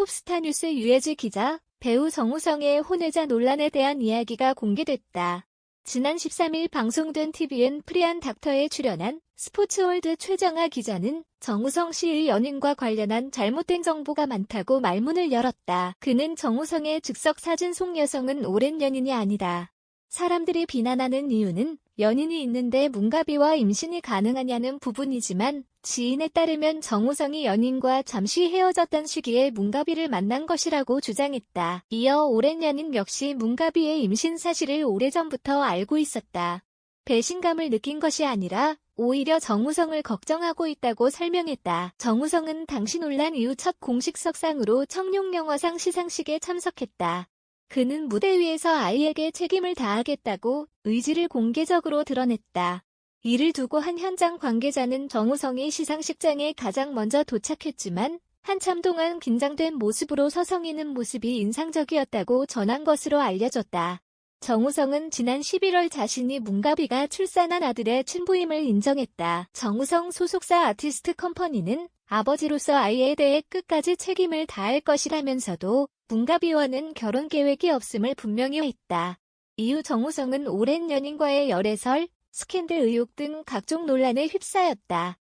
톱스타뉴스 유해지 기자, 배우 정우성의 혼외자 논란에 대한 이야기가 공개됐다. 지난 13일 방송된 TVN 프리한 닥터에 출연한 스포츠월드 최정아 기자는 정우성 씨의 연인과 관련한 잘못된 정보가 많다고 말문을 열었다. 그는 정우성의 즉석 사진 속 여성은 오랜 연인이 아니다. 사람들이 비난하는 이유는 연인이 있는데 문가비와 임신이 가능하냐는 부분이지만 지인에 따르면 정우성이 연인과 잠시 헤어졌던 시기에 문가비를 만난 것이라고 주장했다. 이어 오랜 연인 역시 문가비의 임신 사실을 오래전부터 알고 있었다. 배신감을 느낀 것이 아니라 오히려 정우성을 걱정하고 있다고 설명했다. 정우성은 당시 논란 이후 첫 공식 석상으로 청룡영화상 시상식에 참석했다. 그는 무대 위에서 아이에게 책임을 다하겠다고 의지를 공개적으로 드러냈다. 이를 두고 한 현장 관계자는 정우성이 시상식장에 가장 먼저 도착했지만 한참 동안 긴장된 모습으로 서성이는 모습이 인상적이었다고 전한 것으로 알려졌다. 정우성은 지난 11월 자신이 문가비가 출산한 아들의 친부임을 인정했다. 정우성 소속사 아티스트 컴퍼니는 아버지로서 아이에 대해 끝까지 책임을 다할 것이라면서도 문가비와는 결혼 계획이 없음을 분명히 했다. 이후 정우성은 오랜 연인과의 열애설, 스캔들 의혹 등 각종 논란에 휩싸였다.